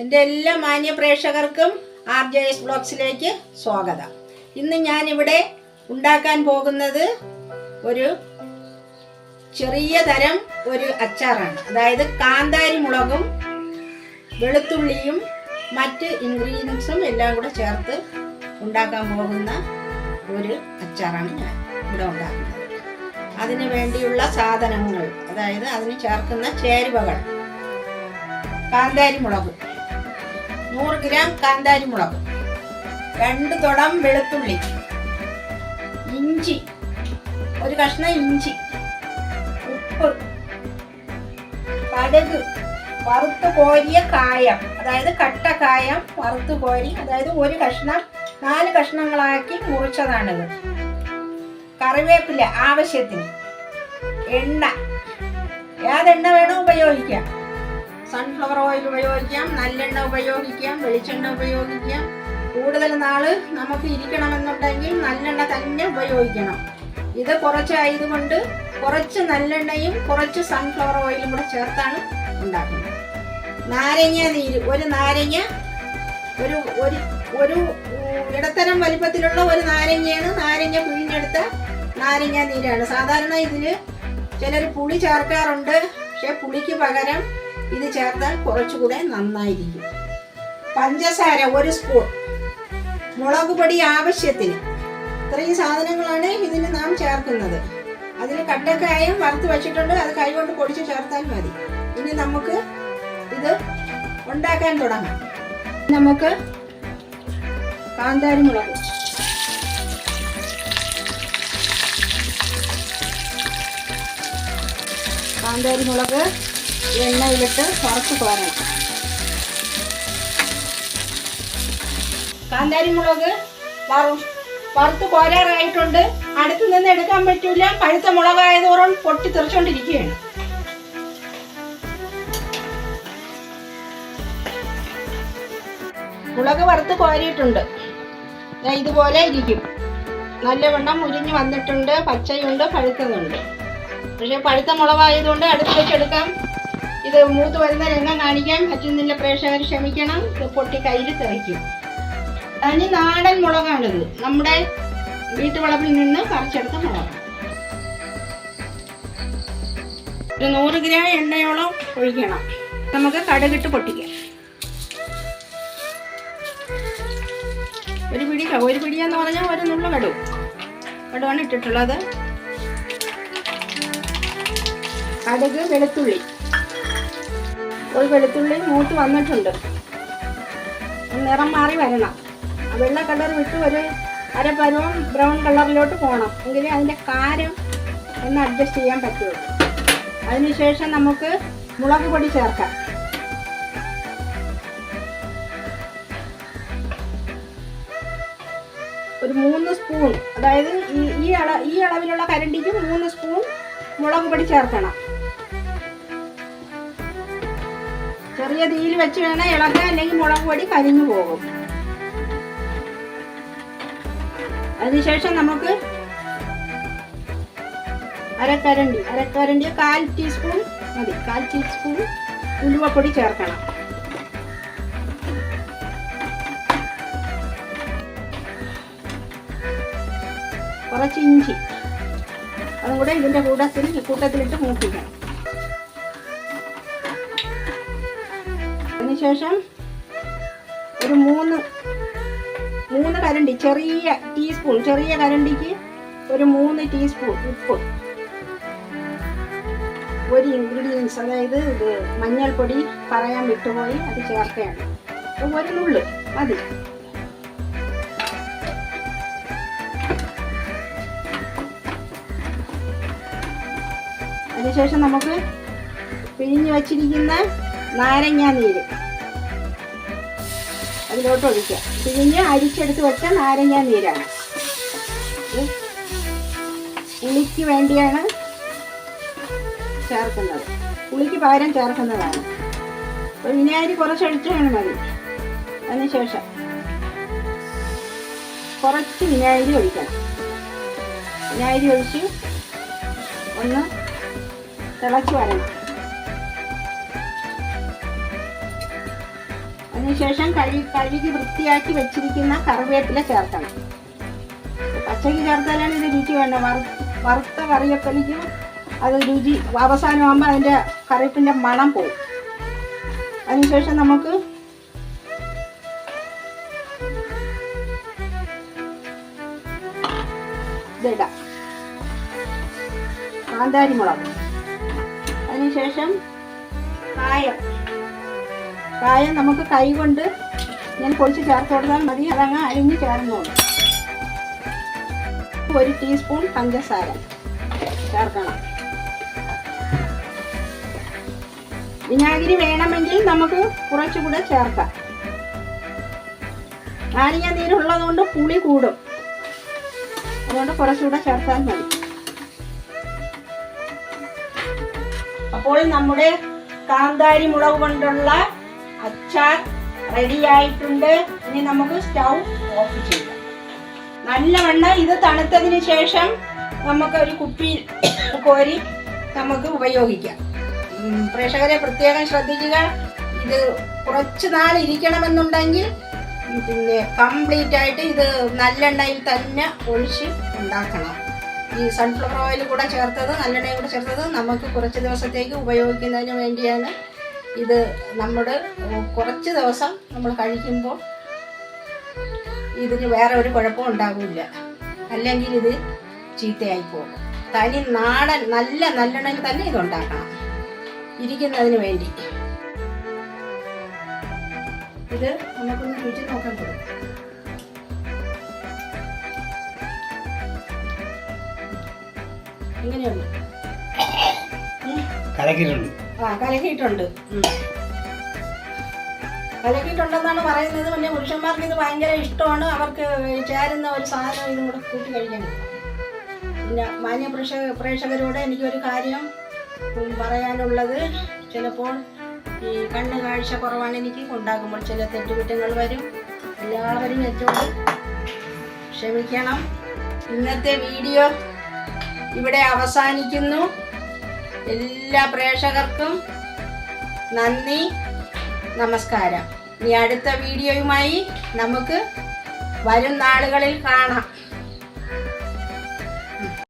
എന്റെ എല്ലാ മാന്യ പ്രേക്ഷകർക്കും ആർ ജെ എസ് ബ്ലോഗ്സിലേക്ക് സ്വാഗതം. ഇന്ന് ഞാനിവിടെ ഉണ്ടാക്കാൻ പോകുന്നത് ഒരു ചെറിയ തരം ഒരു അച്ചാറാണ്. അതായത് കാന്താരി മുളകും വെളുത്തുള്ളിയും മറ്റ് ഇൻഗ്രീഡിയൻസും എല്ലാം കൂടെ ചേർത്ത് ഉണ്ടാക്കാൻ പോകുന്ന ഒരു അച്ചാറാണ് ഞാൻ ഇവിടെ ഉണ്ടാക്കുന്നത്. അതിന് വേണ്ടിയുള്ള സാധനങ്ങൾ അതായത് അതിന് ചേർക്കുന്ന ചേരുവകൾ കാന്താരി മുളക്. നൂറ് ഗ്രാം കാന്താരി മുളക്. രണ്ട് തുടം വെളുത്തുള്ളി. ഇഞ്ചി. ഒരു കഷ്ണം ഇഞ്ചി. ഉപ്പ്. കടുക്. വറുത്ത് കോരിയ കായം. അതായത് കട്ട കായം വറുത്ത് കോരി അതായത് ഒരു കഷ്ണം നാല് കഷ്ണങ്ങളാക്കി മുറിച്ചതാണിത്. കറിവേപ്പില ആവശ്യത്തിന്. എണ്ണ. ഏതെണ്ണ വേണോ ഉപയോഗിക്കാം. സൺഫ്ലവർ ഓയിൽ ഉപയോഗിക്കാം നല്ലെണ്ണ ഉപയോഗിക്കാം വെളിച്ചെണ്ണ ഉപയോഗിക്കാം. കൂടുതൽ നാൾ നമുക്ക് ഇരിക്കണമെന്നുണ്ടെങ്കിൽ നല്ലെണ്ണ തന്നെ ഉപയോഗിക്കണം. ഇത് കുറച്ചായതുകൊണ്ട് കുറച്ച് നല്ലെണ്ണയും കുറച്ച് സൺഫ്ലവർ ഓയിലും കൂടെ ചേർത്താണ് ഉണ്ടാക്കുന്നത്. നാരങ്ങ നീര് ഒരു നാരങ്ങ ഒരു ഒരു ഒരു ഇടത്തരം വലിപ്പത്തിലുള്ള ഒരു നാരങ്ങയാണ് നാരങ്ങ പിഴിഞ്ഞെടുത്ത നാരങ്ങ നീരാണ്. സാധാരണ ഇതിൽ ചിലർ പുളി ചേർക്കാറുണ്ട്. പക്ഷെ പുളിക്ക് പകരം ഇത് ചേർത്താൽ കുറച്ചുകൂടെ നന്നായിരിക്കും. പഞ്ചസാര ഒരു സ്പൂൺ. മുളക് പൊടി ആവശ്യത്തിന്. ഇത്രയും സാധനങ്ങളാണ് ഇതിന് നാം ചേർക്കുന്നത്. അതിൽ കട്ടക്കായും വറുത്ത് വെച്ചിട്ടുണ്ട്. അത് കൈകൊണ്ട് പൊടിച്ച് ചേർത്താൽ മതി. ഇനി നമുക്ക് ഇത് ഉണ്ടാക്കാൻ തുടങ്ങാം. നമുക്ക് കാന്താരി മുളക് കാന്താരി മുളക് എണ്ണയിലിട്ട് വറുത്ത് കോരണം കാന്താരി മുളക് വറും വറുത്ത് കോരാറായിട്ടുണ്ട്. അടുത്ത് നിന്ന് എടുക്കാൻ പറ്റൂല. പഴുത്ത മുളകായതോറും പൊട്ടി തെറിച്ചോണ്ടിരിക്കുകയാണ്. മുളക് വറുത്ത് കോരിയിട്ടുണ്ട്. ഇതുപോലെ ഇരിക്കും. നല്ലവണ്ണം മുരിഞ്ഞ് വന്നിട്ടുണ്ട്. പച്ചയുണ്ട് പഴുത്തതുണ്ട്. പക്ഷെ പഴുത്ത മുളകായതുകൊണ്ട് അടുത്ത് വെച്ചെടുക്കാം ഇത് മൂത്ത് വരുന്ന രംഗം കാണിക്കാൻ പറ്റുന്നില്ല. പ്രേക്ഷകർ ക്ഷമിക്കണം. ഇത് പൊട്ടി കയ്യിൽ തെറിക്കും. തനി നാടൻ മുളകാണിത്. നമ്മുടെ വീട്ടുവളപ്പിൽ നിന്ന് പറിച്ചെടുത്ത മുളക്. ഒരു നൂറ് ഗ്രാം എണ്ണയോളം ഒഴിക്കണം. നമുക്ക് കടുകിട്ട് പൊട്ടിക്കാം. ഒരു പിടി ഒരു പിടിയെന്ന് പറഞ്ഞാൽ ഒരു നുള്ള കടു. കടുവാണ് ഇട്ടിട്ടുള്ളത്. കടുക് വെളുത്തുള്ളി. ഒരു വെളുത്തുള്ളി മൂത്ത് വന്നിട്ടുണ്ട്. നിറം മാറി വരണം. വെള്ള കളർ വിട്ട് ഒരു അരപ്പരവും ബ്രൗൺ കളറിലോട്ട് പോകണം. എങ്കിലേ അതിന്റെ കാരം ഒന്ന് അഡ്ജസ്റ്റ് ചെയ്യാൻ പറ്റുള്ളൂ. അതിനുശേഷം നമുക്ക് മുളക് പൊടി ചേർക്കാം. ഒരു മൂന്ന് സ്പൂൺ അതായത് ഈ അള ഈ അളവിലുള്ള കരണ്ടിക്ക് മൂന്ന് സ്പൂൺ മുളക് പൊടി ചേർക്കണം. ചെറിയ തീയിൽ വെച്ച് വേണം ഇളക്കാൻ അല്ലെങ്കിൽ മുളക് പൊടി കരിഞ്ഞു പോകും. അതിനുശേഷം നമുക്ക് അരക്കരണ്ടി അരക്കരണ്ടി കാൽ ടീസ്പൂൺ മതി കാൽ ടീസ്പൂൺ ഉലുവപ്പൊടി ചേർക്കണം. കുറച്ച് ഇഞ്ചി. അതും കൂടെ ഇതിന്റെ കൂട്ടത്തിൽ കൂട്ടത്തിലിട്ട് മൂപ്പിക്കണം. അതിനുശേഷം ഒരു മൂന്ന് മൂന്ന് കരണ്ടി ചെറിയ ടീസ്പൂൺ ചെറിയ കരണ്ടിക്ക് ഒരു മൂന്ന് ടീസ്പൂൺ ഉപ്പ്. ഒരു ഇൻഗ്രീഡിയൻസ് അതായത് ഇത് മഞ്ഞൾപ്പൊടി പറയാൻ വിട്ടുപോയി അത് ചേർക്കുകയാണ്. ഒരു നുള്ളു മതി. അതിനുശേഷം നമുക്ക് പിഴിഞ്ഞ് വച്ചിരിക്കുന്ന നാരങ്ങാ നീര്. അതിലോട്ട് ഒഴിക്കുക. പിഴിഞ്ഞ് അരിച്ചെടുത്ത് വെച്ച നാരങ്ങാ നീരാണ്. ഉളിക്ക് വേണ്ടിയാണ് ചേർക്കുന്നത്. പുളിക്ക് പകരം ചേർക്കുന്നതാണ്. അപ്പോൾ വിനാഗിരി കുറച്ചൊഴിച്ചാണ് മതി. അതിനുശേഷം കുറച്ച് വിനാഗിരി ഒഴിക്കണം. വിനാഗിരി ഒഴിച്ച് ഒന്ന് തിളച്ച് വരണം. അതിനുശേഷം കഴുകി കഴുകി വൃത്തിയാക്കി വെച്ചിരിക്കുന്ന കറിവേപ്പില ചേർക്കണം. പച്ചയ്ക്ക് ചേർത്താലാണ് ഇത് രുചി വേണ്ട വറു- വറുത്ത കറിവേപ്പിലയ്ക്ക് അത് രുചി അവസാനമാകുമ്പോൾ അതിന്റെ കറിവേപ്പിന്റെ മണം പോകും അതിനുശേഷം നമുക്ക് ഇതിടാം കാന്താരി മുളക് അതിനുശേഷം കായം. കായം നമുക്ക് കൈ കൊണ്ട് ഞാൻ പൊടിച്ച് ചേർത്ത് കൊടുത്താൽ മതി. അതങ്ങ് അരിഞ്ഞ് ചേർന്നോളൂ. ഒരു ടീസ്പൂൺ പഞ്ചസാര ചേർക്കണം. വിനാഗിരി വേണമെങ്കിൽ നമുക്ക് കുറച്ചുകൂടെ ചേർക്കാം. നാരങ്ങ നീരുള്ളത് കൊണ്ട് പുളി കൂടും. അതുകൊണ്ട് കുറച്ചുകൂടെ ചേർത്താൽ മതി. അപ്പോൾ നമ്മുടെ കാന്താരി മുളക് കൊണ്ടുള്ള അച്ചാർ റെഡി ആയിട്ടുണ്ട്. ഇനി നമുക്ക് സ്റ്റൗ ഓഫ് ചെയ്യാം. നല്ലവണ്ണം ഇത് തണുത്തതിന് ശേഷം നമുക്ക് ഒരു കുപ്പിയിൽ കോരി നമുക്ക് ഉപയോഗിക്കാം. പ്രേക്ഷകരെ പ്രത്യേകം ശ്രദ്ധിക്കുക. ഇത് കുറച്ച് നാൾ ഇരിക്കണമെന്നുണ്ടെങ്കിൽ പിന്നെ കംപ്ലീറ്റ് ആയിട്ട് ഇത് നല്ലെണ്ണയിൽ തന്നെ ഒഴിച്ച് ഉണ്ടാക്കണം. ഈ സൺഫ്ലവർ ഓയിൽ കൂടെ ചേർത്തത് നല്ലെണ്ണയും കൂടെ ചേർത്തത് നമുക്ക് കുറച്ച് ദിവസത്തേക്ക് ഉപയോഗിക്കുന്നതിന് വേണ്ടിയാണ് ഇത് നമ്മുടെ കുറച്ച് ദിവസം നമ്മൾ കഴിക്കുമ്പോൾ ഇതിന് വേറെ ഒരു കുഴപ്പവും ഉണ്ടാകില്ല അല്ലെങ്കിൽ ഇത് ചീത്തയായി പോകും. തനി നാടൻ നല്ല നല്ലെണ്ണയിൽ തന്നെ ഇതുണ്ടാക്കണം ഇരിക്കുന്നതിന് വേണ്ടി. ഇത് നമുക്കൊന്ന് രുചി നോക്കാൻ കൊടുക്കും. ഇങ്ങനെയുണ്ട്. ഉം. ആ കലക്കിയിട്ടുണ്ട്. കലക്കിയിട്ടുണ്ടെന്നാണ് പറയുന്നത്. പിന്നെ പുരുഷന്മാർക്ക് ഇത് ഭയങ്കര ഇഷ്ടമാണ്. അവർക്ക് ചേരുന്ന ഒരു സാധനം ഇതും കൂടെ കൂട്ടി കഴിക്കണം. പിന്നെ മാന്യ പ്രേക്ഷക പ്രേക്ഷകരോട് എനിക്കൊരു കാര്യം പറയാനുള്ളത്. ചിലപ്പോൾ ഈ കണ്ണ് കാഴ്ച കുറവാണ് എനിക്ക്. ഉണ്ടാക്കുമ്പോൾ ചില തെറ്റുകുറ്റങ്ങൾ വരും. എല്ലാവരും ഏറ്റവും ക്ഷമിക്കണം. ഇന്നത്തെ വീഡിയോ ഇവിടെ അവസാനിക്കുന്നു. എല്ലാ പ്രേക്ഷകർക്കും നന്ദി നമസ്കാരം. ഇനി അടുത്ത വീഡിയോയുമായി നമുക്ക് വരും നാളുകളിൽ കാണാം.